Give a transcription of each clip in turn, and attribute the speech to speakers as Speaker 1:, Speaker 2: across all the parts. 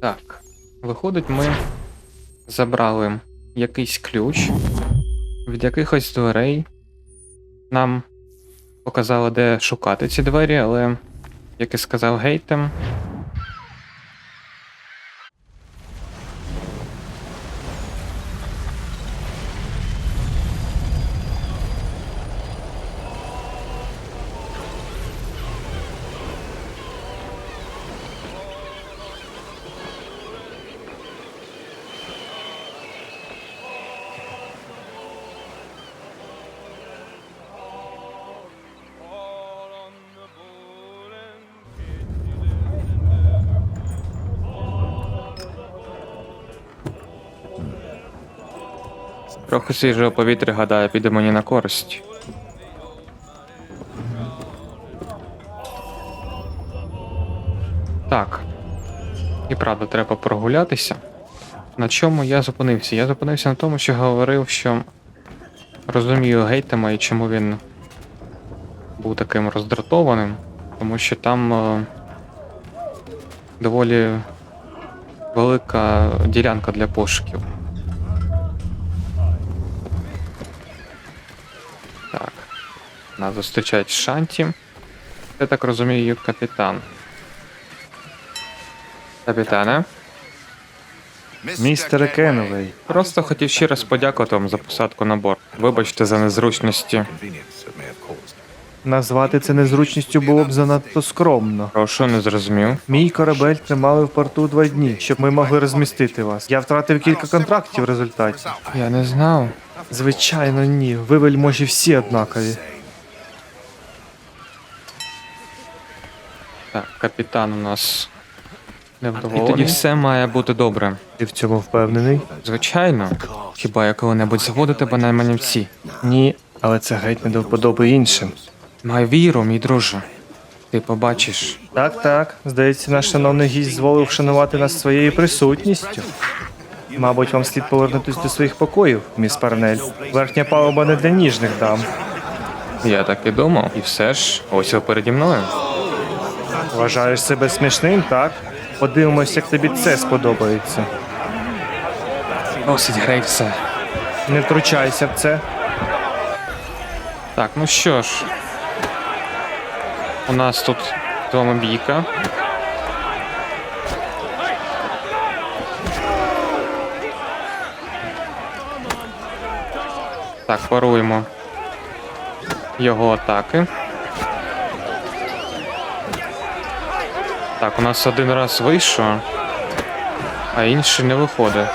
Speaker 1: Так, виходить, ми забрали якийсь ключ від якихось дверей. Нам показали, де шукати ці двері, але, як і сказав Гейтем, трохи свіжого повітря, гадаю, піде мені на користь. Так. І правда, треба прогулятися. На чому я зупинився? Я зупинився на тому, що говорив, що розумію Гейтема і чому він був таким роздратованим, тому що там е, доволі велика ділянка для пошуків. Нас зустрічають Шанті. Я так розумію, капітан. Капітане,
Speaker 2: Містере Кеновей,
Speaker 1: просто хотів ще раз подякувати вам за посадку на борт. Вибачте за незручності.
Speaker 2: назвати це незручністю було б занадто скромно.
Speaker 1: Прошу, не зрозумів.
Speaker 2: Мій корабель тримали в порту два дні, щоб ми могли розмістити вас. Я втратив кілька контрактів в результаті.
Speaker 1: Я не знав.
Speaker 2: Звичайно, ні. Ви вельможі всі однакові.
Speaker 1: Так, капітан у нас невдоволений. І тоді все має бути добре.
Speaker 2: Ти в цьому впевнений?
Speaker 1: Звичайно. Хіба я коли-небудь заводу тебе на манівці?
Speaker 2: Ні, але це геть не до вподоби іншим.
Speaker 1: Май віру, мій друже. Ти побачиш.
Speaker 2: Так, так. Здається, наш шановний гість зволив шанувати нас своєю присутністю. Мабуть, вам слід повернутися до своїх покоїв, міс Парнель. Верхня палуба не для ніжних дам.
Speaker 1: Я так і думав. І все ж, ось ви переді мною.
Speaker 2: Вважаєш себе смішним, так? Подивимось, як тобі це сподобається.
Speaker 1: Досить грейпса.
Speaker 2: Не втручайся в це.
Speaker 1: Так, ну що ж. У нас тут з бійка. Так, паруємо його атаки. Так, у нас один раз вийшов, а інший не виходить.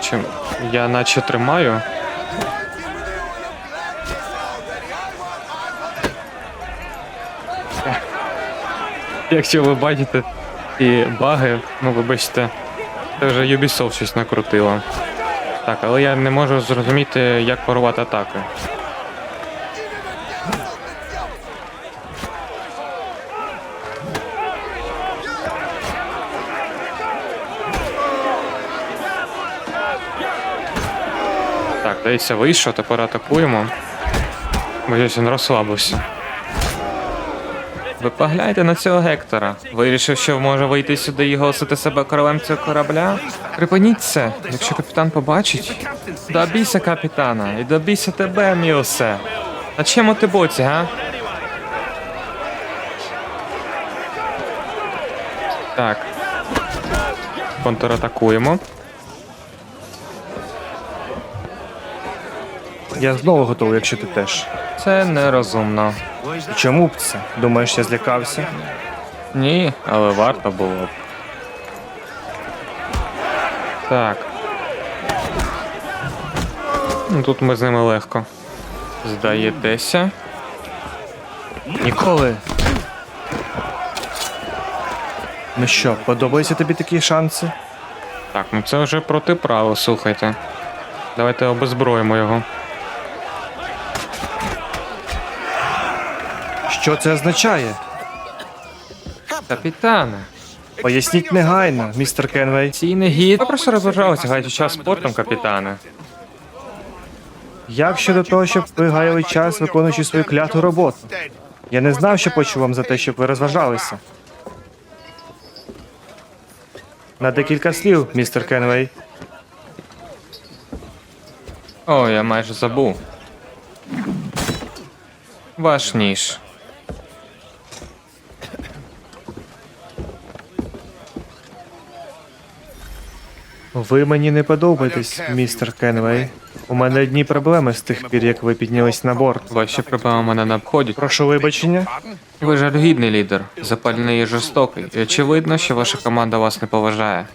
Speaker 1: Чим я наче тримаю. Якщо ви бачите ці баги, ну вибачте, це вже Ubisoft щось накрутило. Так, але я не можу зрозуміти, як парувати атаки. Так, десь вийшов, тепер атакуємо. Бо щось він розслабився. Ви погляньте на цього Гектора. Вирішив, що може вийти сюди і голосити себе королем цього корабля? Припиніть це, якщо капітан побачить. Добійся капітана і добійся тебе, Мілсе. На чому ти боці, га? Так. Контратакуємо.
Speaker 2: Я знову готовий, якщо ти теж.
Speaker 1: Це нерозумно.
Speaker 2: Чому б це? Думаєш, я злякався?
Speaker 1: Ні, але варто було б. Так. Ну, тут ми з ними легко. Здаєтеся.
Speaker 2: Ніколи. Ну що, подобаються тобі такі шанси?
Speaker 1: Так, ну це вже проти правил, слухайте. Давайте обезброїмо його.
Speaker 2: Що це означає?
Speaker 1: Капітане,
Speaker 2: Поясніть негайно, містер Кенвей.
Speaker 1: ці негід. Ви просто розважалися гаяти час спортом, капітане.
Speaker 2: Як щодо того, щоб ви гаяли час, виконуючи свою кляту роботу? Я не знав, що почу вам за те, щоб ви розважалися. На декілька слів, містер Кенвей.
Speaker 1: О, я майже забув. Ваш ніж.
Speaker 2: Ви мені не подобаєтесь, містер Кенвей. У мене одні проблеми з тих пір, як ви піднялись на борт.
Speaker 1: Ваші проблеми мене не обходять.
Speaker 2: Прошу вибачення.
Speaker 1: Ви жалюгідний лідер, запальний і жорстокий. І очевидно, що ваша команда вас не поважає.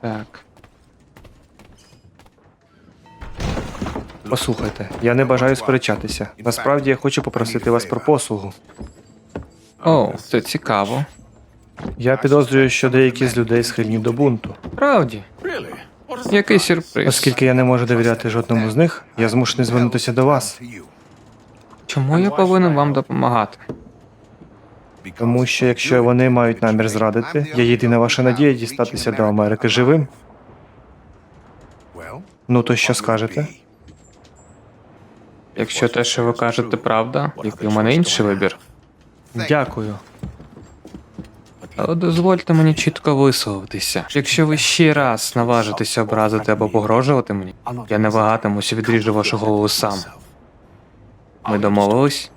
Speaker 1: Так.
Speaker 2: Послухайте, я не бажаю сперечатися. Насправді я хочу попросити вас про послугу.
Speaker 1: О, це цікаво.
Speaker 2: Я підозрюю, що деякі з людей схильні до бунту.
Speaker 1: Правді. Який сюрприз.
Speaker 2: Оскільки я не можу довіряти жодному з них, я змушений звернутися до вас,
Speaker 1: Чому я повинен вам допомагати?
Speaker 2: тому що якщо вони мають намір зрадити, я єдина ваша надія дістатися до Америки живим. Ну то що скажете?
Speaker 1: Якщо те, що ви кажете, правда, який у мене інший вибір.
Speaker 2: Дякую.
Speaker 1: Але дозвольте мені чітко висловитися. Якщо ви ще раз наважитеся образити або погрожувати мені, я не вагатимуся відріжу вашу голову сам. Ми домовились?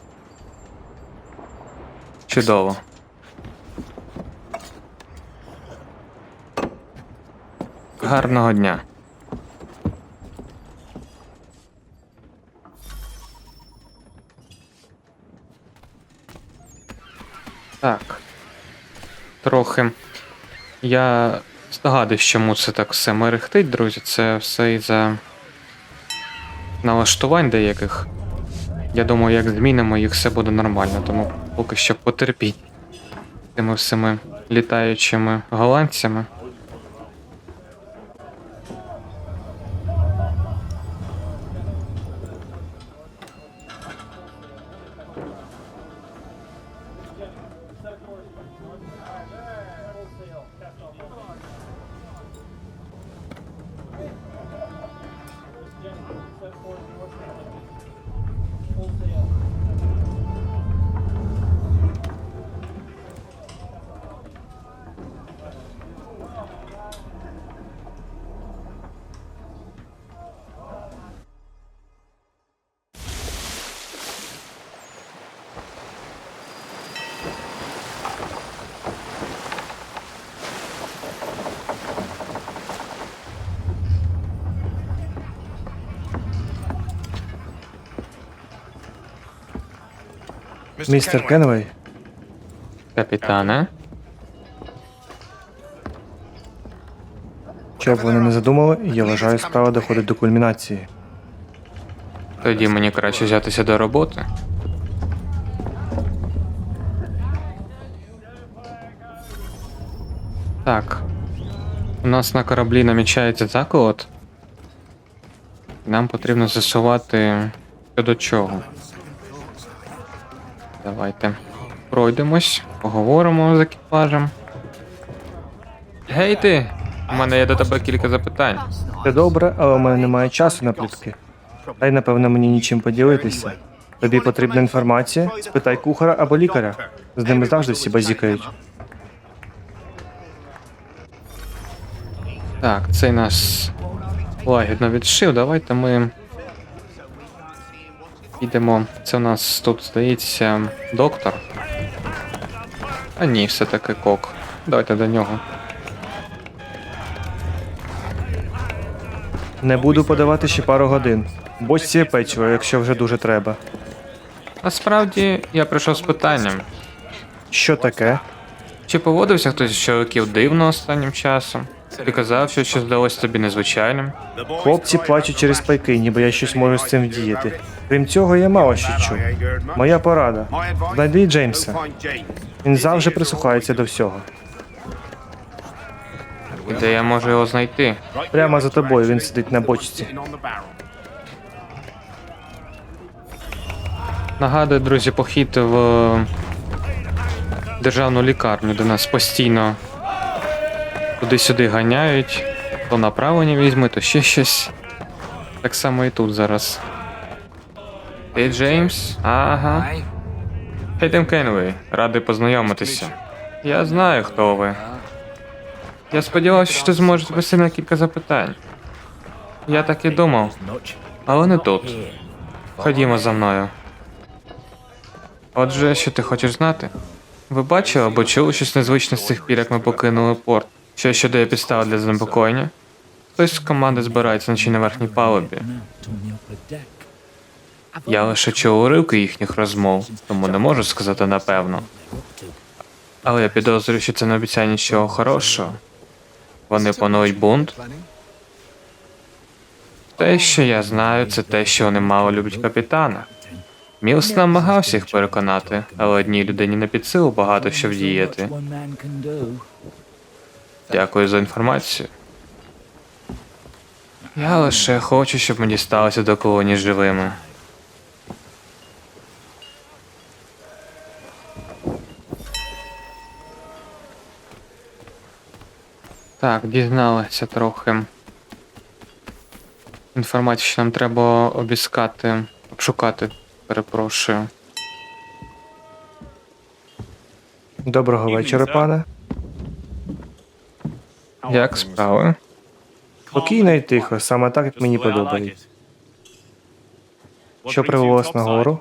Speaker 1: Чудово. Гарного дня. Так. Трохи. Я здогадуюсь, чому це так все мерехтить, друзі. Це все із-за налаштувань деяких. Я думаю, як змінимо їх, все буде нормально, тому поки що потерпіть тими всіми літаючими голландцями.
Speaker 2: Містер Кенвей,
Speaker 1: Капітане.
Speaker 2: що б вони не задумали, я вважаю, справа доходить до кульмінації.
Speaker 1: Тоді мені краще взятися до роботи. Так. У нас на кораблі намічається заколот. Нам потрібно з'ясувати що до чого. Давайте пройдемось, поговоримо з екіпажем. Гей ти! У мене є до тебе кілька запитань.
Speaker 2: Це добре, але у мене немає часу на плітки. Та й напевно мені нічим поділитися. Тобі потрібна інформація? Спитай кухара або лікаря. З ними завжди всі базікають.
Speaker 1: Так, цей нас лагідно відшив. Давайте ми підемо. Це у нас тут здається доктор. А ні, все-таки кок. Давайте до нього.
Speaker 2: Не буду подавати ще пару годин. Бочці печиво, якщо вже дуже треба.
Speaker 1: Насправді я прийшов з питанням.
Speaker 2: Що таке?
Speaker 1: Чи поводився хтось з чоловіків дивно останнім часом? Ти казав, що щось здалося тобі незвичайним.
Speaker 2: Хлопці плачуть через пайки, ніби я щось можу з цим вдіяти. Крім цього, я мало що чув. Моя порада. Знайди Джеймса. Він завжди прислухається до всього.
Speaker 1: Де я можу його знайти?
Speaker 2: Прямо за тобою він сидить на бочці.
Speaker 1: Нагадую, друзі, похід в державну лікарню, де нас постійно туди-сюди ганяють, то направлення візьми, то ще щось. Так само і тут зараз. Ти Джеймс? Ага. Хейтем Кенвей, радий познайомитися. Я знаю, хто ви. Я сподівався, що ти зможеш відповісти на кілька запитань. Я так і думав, але не тут. Ходімо за мною. Отже, що ти хочеш знати? Ви бачили або чули щось незвичне з тих пір, як ми покинули порт? Що ще дає підстави для занепокоєння? Хтось з команди збирається вночі на верхній палубі. Я лише чув уривки їхніх розмов, тому не можу сказати напевно. Але я підозрюю, що це не обіцяє нічого хорошого. Вони планують бунт. Те, що я знаю, це те, що вони мало люблять капітана. Мілс намагався їх переконати, але одній людині не під силу багато що вдіяти. Дякую за інформацію. Я лише хочу, щоб ми дісталися до колонії живими. Так, дізналися трохи. Інформацію, що нам треба обіскати, обшукати, перепрошую.
Speaker 2: Доброго вечора, пане.
Speaker 1: Як справи?
Speaker 2: Спокійно і тихо, саме так, як мені подобається. Що привело вас нагору?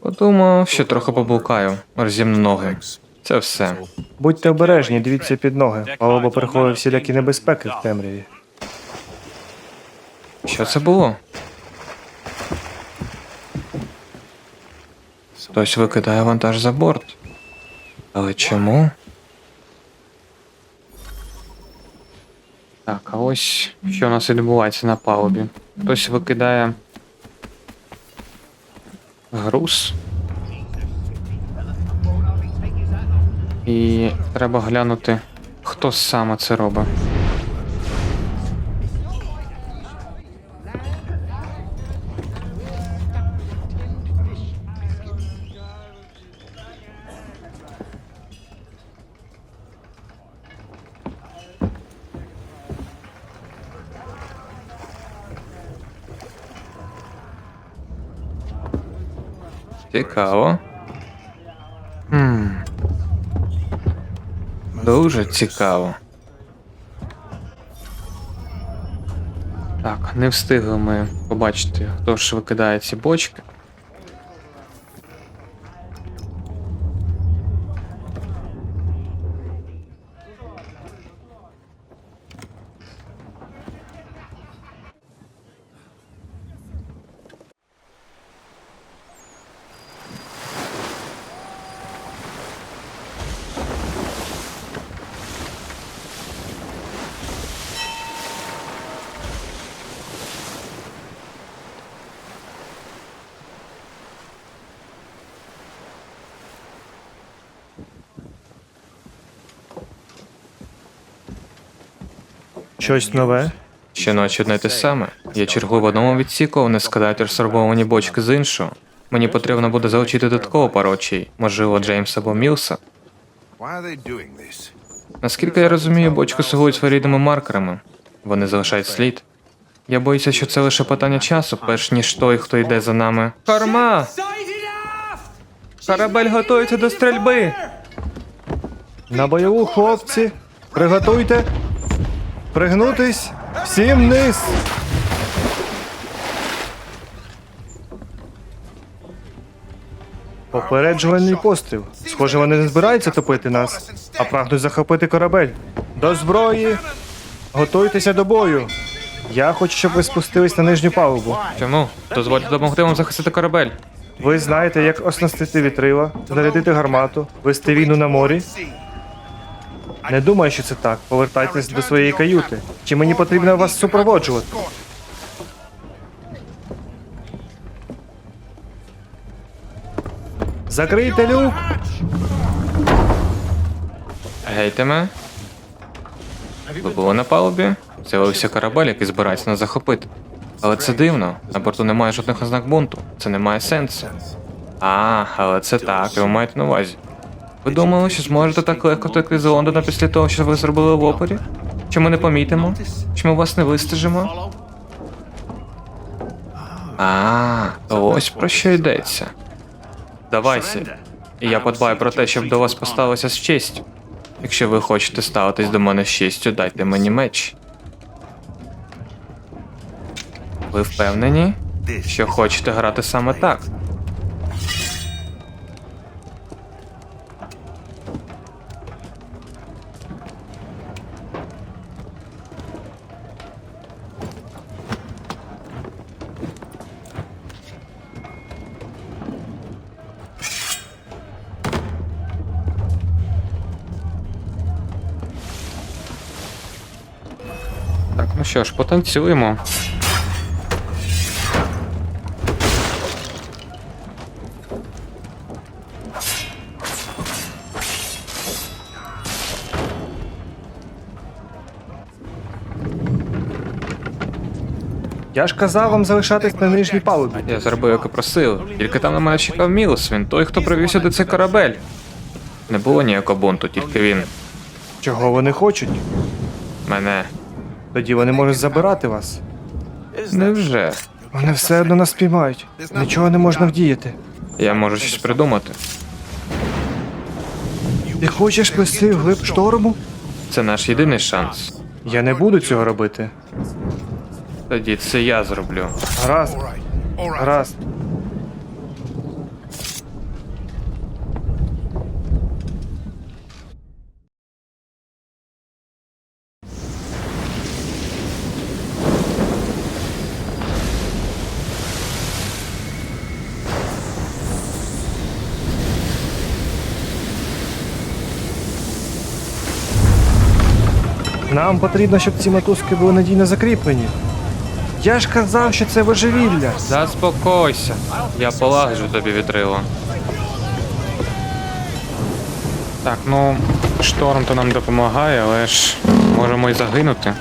Speaker 1: Подумав, що трохи поблукаю, розімну ноги. Це все.
Speaker 2: Будьте обережні, дивіться під ноги. Палуба приховує всілякі небезпеки в темряві.
Speaker 1: Що це було? Хтось викидає вантаж за борт. Але чому? Так, а ось що у нас відбувається на палубі. Хтось викидає груз. І треба глянути, хто саме це робить. Цікаво. Дуже цікаво. Так, не встигли ми побачити, хто ж викидає ці бочки.
Speaker 2: Щось нове?
Speaker 1: Щоночі одне те саме. Я чергую в одному відсіку, вони складають розсорбовані бочки з іншого. Мені потрібно буде залучити додатково пару очей, можливо, Джеймса або Мілса. Наскільки я розумію, бочки сигують своєрідними маркерами. Вони залишають слід. Я боюся, що це лише питання часу, перш ніж той, хто йде за нами. Карма! Корабель готується до стрільби!
Speaker 2: На бойову, хлопці! Приготуйте! Пригнутись! Всім вниз! Попереджувальний постріл. Схоже, вони не збираються топити нас, а прагнуть захопити корабель. До зброї! Готуйтеся до бою! Я хочу, щоб ви спустились на нижню палубу.
Speaker 1: Чому? Дозвольте допомогти вам захистити корабель.
Speaker 2: Ви знаєте, як оснастити вітрила, зарядити гармату, вести війну на морі. Не думаю, що це так. Повертайтесь до своєї каюти. Чи мені потрібно вас супроводжувати? Закрийте люк!
Speaker 1: Гейтеме? Ви були на палубі? З'явився корабель, який збирається нас захопити. Але це дивно. На борту немає жодних ознак бунту. Це не має сенсу. А, але це так, і ви маєте на увазі. Ви думали, що зможете так легко втекти з Лондона після того, що ви зробили в опері? Чи ми не помітимо? Чи ми вас не вистежимо? А, то ось про що йдеться. Давайся. І я подбаю про те, щоб до вас поставилося з честю. Якщо ви хочете ставитись до мене з честю, дайте мені меч. Ви впевнені, що хочете грати саме так? Що ж, потанцюємо.
Speaker 2: Я ж казав вам залишатись на нижній палубі.
Speaker 1: Я зробив, як і просив. Тільки там на мене чекав Мілос, він той, хто привів сюди цей корабель. Не було ніякого бунту, тільки він.
Speaker 2: Чого вони хочуть?
Speaker 1: Мене.
Speaker 2: Тоді вони можуть забирати вас.
Speaker 1: Невже?
Speaker 2: Вони все одно нас спіймають. Нічого не можна вдіяти.
Speaker 1: Я можу щось придумати.
Speaker 2: Ти хочеш плести вглиб шторму?
Speaker 1: Це наш єдиний шанс.
Speaker 2: Я не буду цього робити.
Speaker 1: Тоді це я зроблю.
Speaker 2: Гаразд, гаразд. Нам потрібно, щоб ці мотузки були надійно закріплені. Я ж казав, що це божевілля.
Speaker 1: Заспокойся. Я полагоджу тобі вітрило. Так, ну, шторм то нам допомагає, але ж можемо й загинути.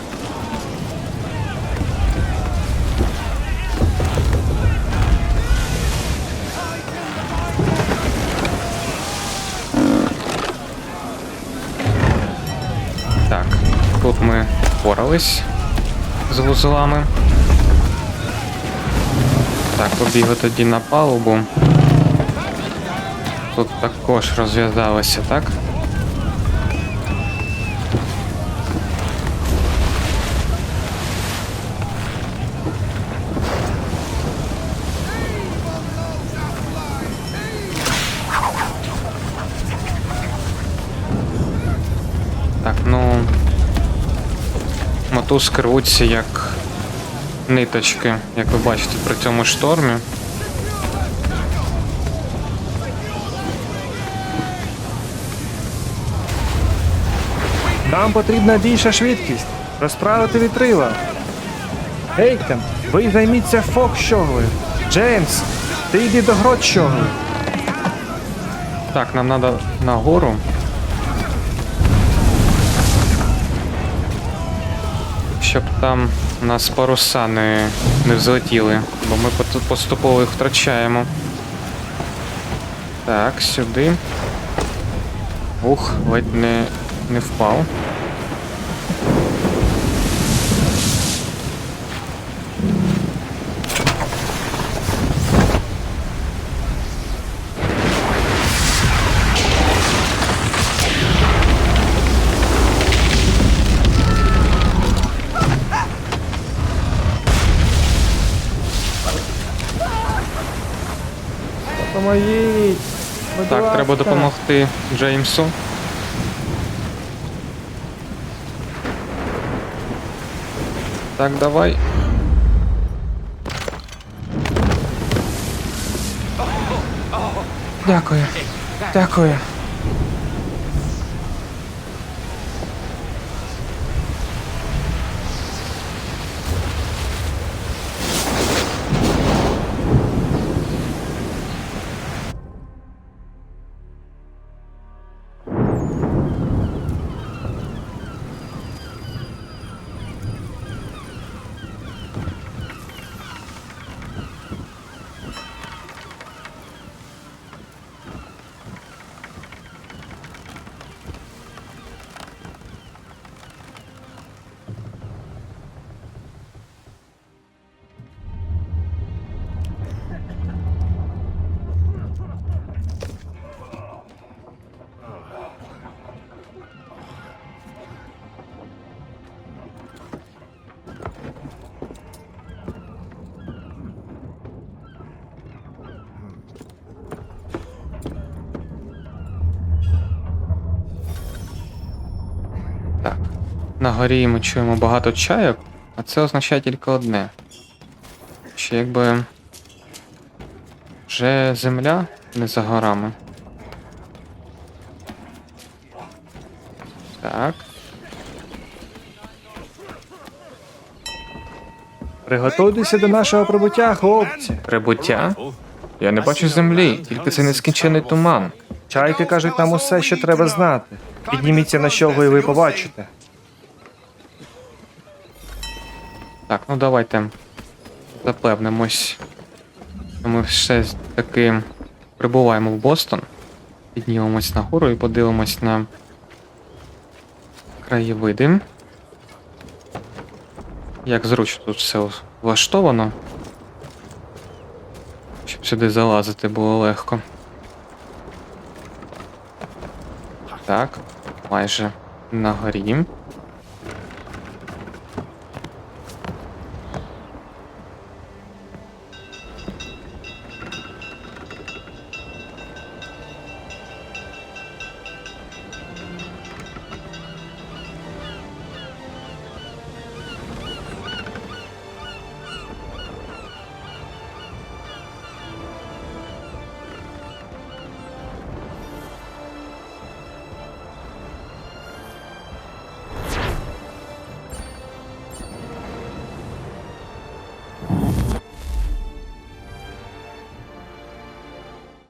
Speaker 1: Ми впорались з вузлами. Так, побігли тоді на палубу. Тут також розв'язалося, так? Так, ну. Мотузки рвуться як ниточки, як ви бачите при цьому штормі.
Speaker 2: Нам потрібна більша швидкість. Розправити вітрила. Гейтем, ви займіться фок щоглою. Джеймс, ти йди до грот щоглою.
Speaker 1: Так, нам треба нагору. Щоб там у нас паруса не, не взлетіли, бо ми поступово їх втрачаємо. Так, сюди. Ух, ледь не, не впав. Так, треба допомогти Джеймсу. Так, давай. Дякую. Дякую. На горі ми чуємо багато чайок, а це означає тільки одне. Що якби вже земля не за горами. Так.
Speaker 2: Приготуйтеся до нашого прибуття, хлопці.
Speaker 1: Прибуття? Я не бачу землі, тільки це нескінчений туман.
Speaker 2: Чайки кажуть нам усе, що треба знати. Підніміться на щоглу і ви побачите.
Speaker 1: Так, ну давайте запевнимось. Ми все таки прибуваємо в Бостон. Піднімемось нагору і подивимось на краєвиди. Як зручно тут все влаштовано. Щоб сюди залазити було легко. Так, майже на горі.